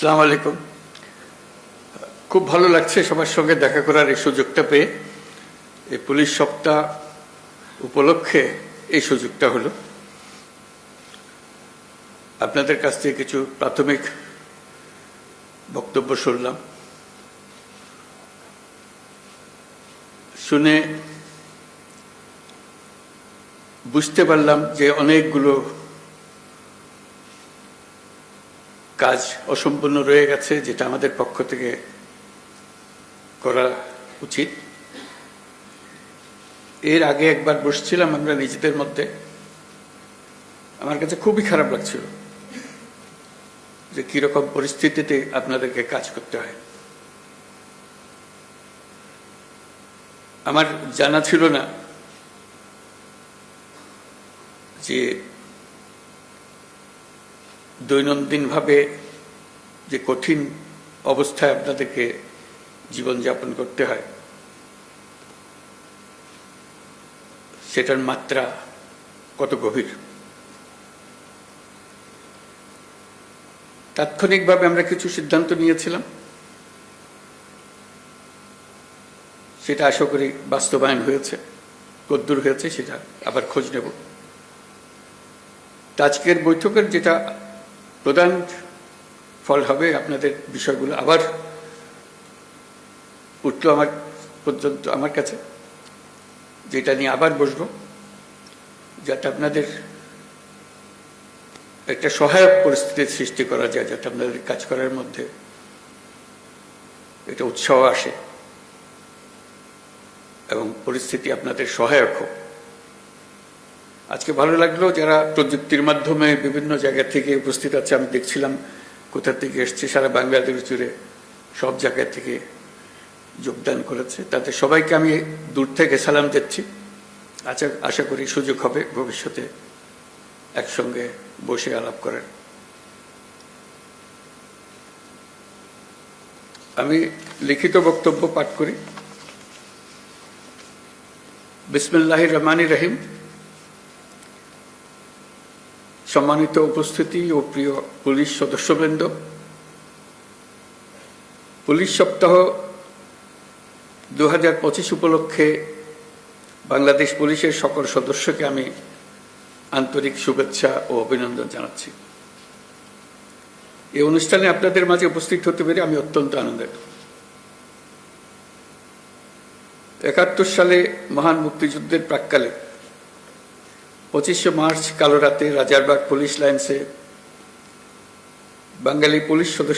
সালাম আলাইকুম। খুব ভালো লাগছে সবার সঙ্গে দেখা করার এই সুযোগটা পেয়ে। এই পুলিশ সপ্তাহ উপলক্ষে এই সুযোগটা হলো। আপনাদের কাছ থেকে কিছু প্রাথমিক বক্তব্য শুনলাম। শুনে বুঝতে পারলাম যে অনেকগুলো কাজ অসম্পূর্ণ রয়ে গেছে, যেটা আমাদের পক্ষ থেকে করা উচিত। এর আগে একবার বসছিলাম আমরা নিজেদের মধ্যে। আমার কাছে খুবই খারাপ লাগছিল যে কীরকম পরিস্থিতিতে আপনাদেরকে কাজ করতে হয়। আমার জানা ছিল না যে দৈনন্দিনভাবে যে কঠিন অবস্থায় আপনাদেরকে জীবনযাপন করতে হয়, সেটার মাত্রা কত গভীর? তাৎক্ষণিকভাবে আমরা কিছু সিদ্ধান্ত নিয়েছিলাম। সেটা আশা করি বাস্তবায়ন হয়েছে, কদ্দূর হয়েছে, সেটা আবার খোঁজ নেব। আজকের বৈঠকের যেটা প্রধান ফল হবে আপনাদের বিষয়গুলো। আবার উঠল আমার পর্যন্ত আমার কাছে, যেটা নিয়ে আবার বসবো, যাতে আপনাদের একটা সহায়ক পরিস্থিতির সৃষ্টি করা যায়, যাতে আপনাদের কাজ করার মধ্যে এটা উৎসাহ আসে এবং পরিস্থিতি আপনাদের সহায়ক হোক। আজকে ভালো লাগল, যারা প্রযুক্তির মাধ্যমে বিভিন্ন জায়গা থেকে উপস্থিত আছে, আমি দেখছিলাম কোথা থেকে এসছে, সারা বাংলাদেশ জুড়ে সব জায়গা থেকে যোগদান করেছে। তাতে সবাইকে আমি দূর থেকে সালাম দিচ্ছি আচ্ছা আশা করি সুযোগ হবে ভবিষ্যতে একসঙ্গে বসে আলাপ করার। আমি লিখিত বক্তব্য পাঠ করি। বিসমুল্লাহ রহমানি রহিম। সম্মানিত উপস্থিতি ও প্রিয় পুলিশ সদস্যবৃন্দ, পুলিশ সপ্তাহ দু হাজার পঁচিশ উপলক্ষে বাংলাদেশ পুলিশের সকল সদস্যকে আমি আন্তরিক শুভেচ্ছা ও অভিনন্দন জানাচ্ছি। এই অনুষ্ঠানে আপনাদের মাঝে উপস্থিত হতে পেরে আমি অত্যন্ত আনন্দিত। একাত্তর সালে মহান মুক্তিযুদ্ধের প্রাককালে পঁচিশে মার্চ কালো রাতে রাজারবাগ পুলিশ লাইন্সে বাঙালি পুলিশ সদস্য